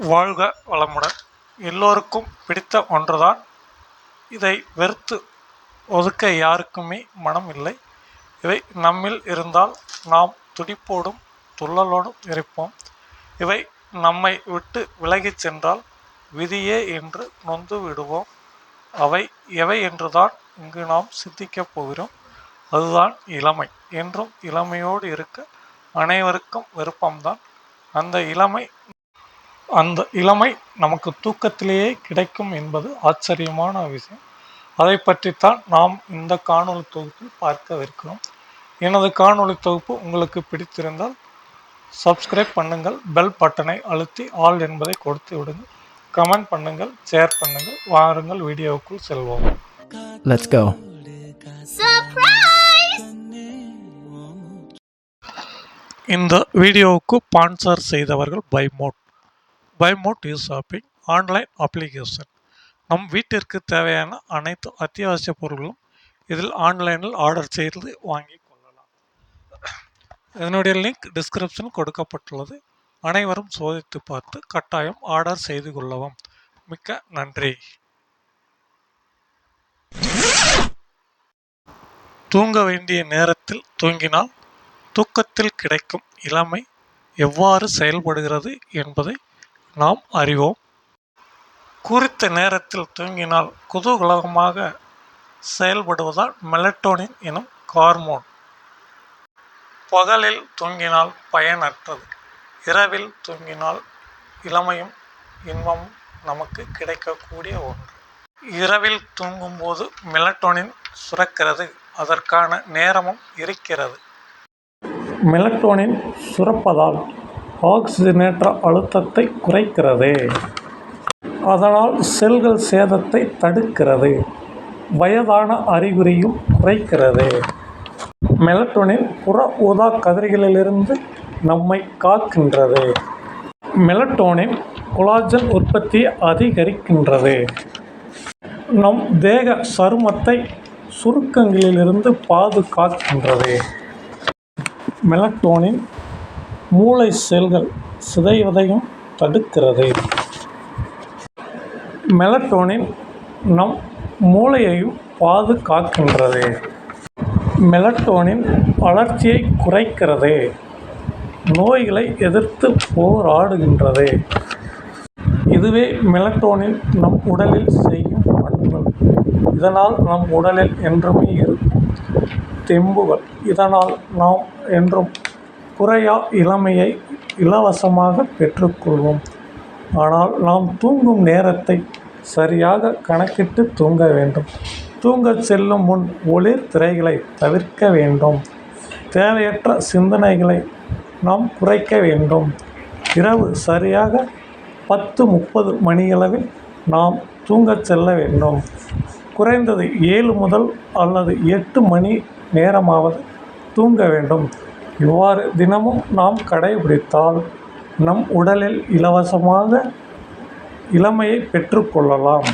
வாழ்க வளமுடன். எல்லோருக்கும் பிடித்த ஒன்றுதான். இதை வெறுத்து ஒதுக்க யாருக்குமே மனம் இல்லை. இவை நம்மில் இருந்தால் நாம் துடிப்போடும் துள்ளலோடும் இருப்போம். இவை நம்மை விட்டு விலகிச் சென்றால் விதியே என்று நொந்து விடுவோம். அவை எவை என்றுதான் இங்கு நாம் சிந்திக்கப் போகிறோம். அதுதான் இளமை என்றும் இளமையோடு இருக்க அனைவருக்கும் விருப்பம்தான். அந்த இளமை அந்த இளமை நமக்கு தூக்கத்திலேயே கிடைக்கும் என்பது ஆச்சரியமான விஷயம். அதை பற்றித்தான் நாம் இந்த காணொளி தொகுப்பில் பார்க்கவிருக்கிறோம். எனது காணொளி தொகுப்பு உங்களுக்கு பிடித்திருந்தால் சப்ஸ்கிரைப் பண்ணுங்கள் பெல் பட்டனை அழுத்தி ஆல் என்பதை கொடுத்து விடுங்கள். கமெண்ட் பண்ணுங்கள் ஷேர் பண்ணுங்கள் வாருங்கள் வீடியோவுக்குள் செல்வோம்! இந்த வீடியோவுக்கு ஸ்பான்சர் செய்தவர்கள் பைமோட் பைமோட் யூஸ் ஷாப்பிங் ஆன்லைன் அப்ளிகேஷன் நம் வீட்டிற்கு தேவையான அனைத்து அத்தியாவசிய பொருட்களும் இதில் ஆன்லைனில் ஆர்டர் செய்து வாங்கி கொள்ளலாம். இதனுடைய லிங்க் டிஸ்கிரிப்ஷன் கொடுக்கப்பட்டுள்ளது. அனைவரும் சோதித்து பார்த்து கட்டாயம் ஆர்டர் செய்து கொள்ளவும். மிக்க நன்றி. தூங்க வேண்டிய நேரத்தில் தூங்கினால் தூக்கத்தில் கிடைக்கும் இளமை எவ்வாறு செயல்படுகிறது என்பதை நாம் அறிவோம். குறித்த நேரத்தில் தூங்கினால் குதூகலகமாக செயல்படுவதால் மெலட்டோனின் எனும் ஹார்மோன். பகலில் தூங்கினால் பயனற்றது. இரவில் தூங்கினால் இளமையும் இன்பமும் நமக்கு கிடைக்கக்கூடிய ஒன்று. இரவில் தூங்கும்போது மெலட்டோனின் சுரக்கிறது. அதற்கான நேரமும் இருக்கிறது. மெலட்டோனின் சுரப்பதால் ஆக்சிஜனேற்ற அழுத்தத்தை குறைக்கிறது. அதனால் செல்கள் சேதத்தை தடுக்கிறது. வயதான அறிகுறியும் குறைக்கிறது. மெலட்டோனின் புற ஊதா கதிர்களிலிருந்து நம்மை காக்கின்றது. மெலட்டோனின் கொலாஜன் உற்பத்தியை அதிகரிக்கின்றது. நம் தேக சருமத்தை சுருக்கங்களிலிருந்து பாதுகாக்கின்றது. மெலட்டோனின் மூளை செல்கள் சிதைவதையும் தடுக்கிறது. மெலட்டோனின் நம் மூளையையும் பாதுகாக்கின்றது. மெலட்டோனின் வளர்ச்சியை குறைக்கிறது. நோய்களை எதிர்த்து போராடுகின்றது. இதுவே மெலட்டோனின் நம் உடலில் செய்யும் பண்புகள். இதனால் நம் உடலில் என்றுமே இருக்கும் தெம்புகள். இதனால் நாம் என்றும் குறையா இளமையை இலவசமாக பெற்றுக்கொள்வோம். ஆனால் நாம் தூங்கும் நேரத்தை சரியாக கணக்கிட்டு தூங்க வேண்டும். தூங்கச் செல்லும் முன் ஒளிர் திரைகளை தவிர்க்க வேண்டும். தேவையற்ற சிந்தனைகளை நாம் குறைக்க வேண்டும். இரவு சரியாக பத்து முப்பது மணியளவில் நாம் தூங்கச் செல்ல வேண்டும். குறைந்தது ஏழு முதல் அல்லது எட்டு மணி நேரமாவது தூங்க வேண்டும். இவ்வாறு தினமும் நாம் கடைபிடித்தால் நம் உடலில் இலவசமாக இளமையை பெற்றுக்கொள்ளலாம்.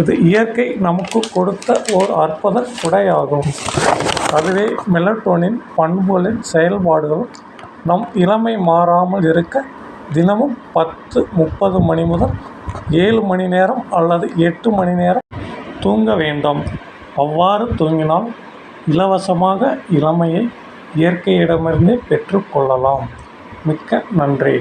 இது இயற்கை நமக்கு கொடுத்த ஓர் அற்புத குடையாகும் அதுவே மெலட்டோனின் பண்புகளின் செயல்பாடுகளும் நம் இளமை மாறாமல் இருக்க தினமும் பத்து முப்பது மணி முதல் ஏழு மணி நேரம் அல்லது எட்டு மணி நேரம் தூங்க வேண்டும். அவ்வாறு தூங்கினால் இலவசமாக இளமையை இயற்கையிடமிருந்தே பெற்றுக்கொள்ளலாம். மிக்க நன்றி.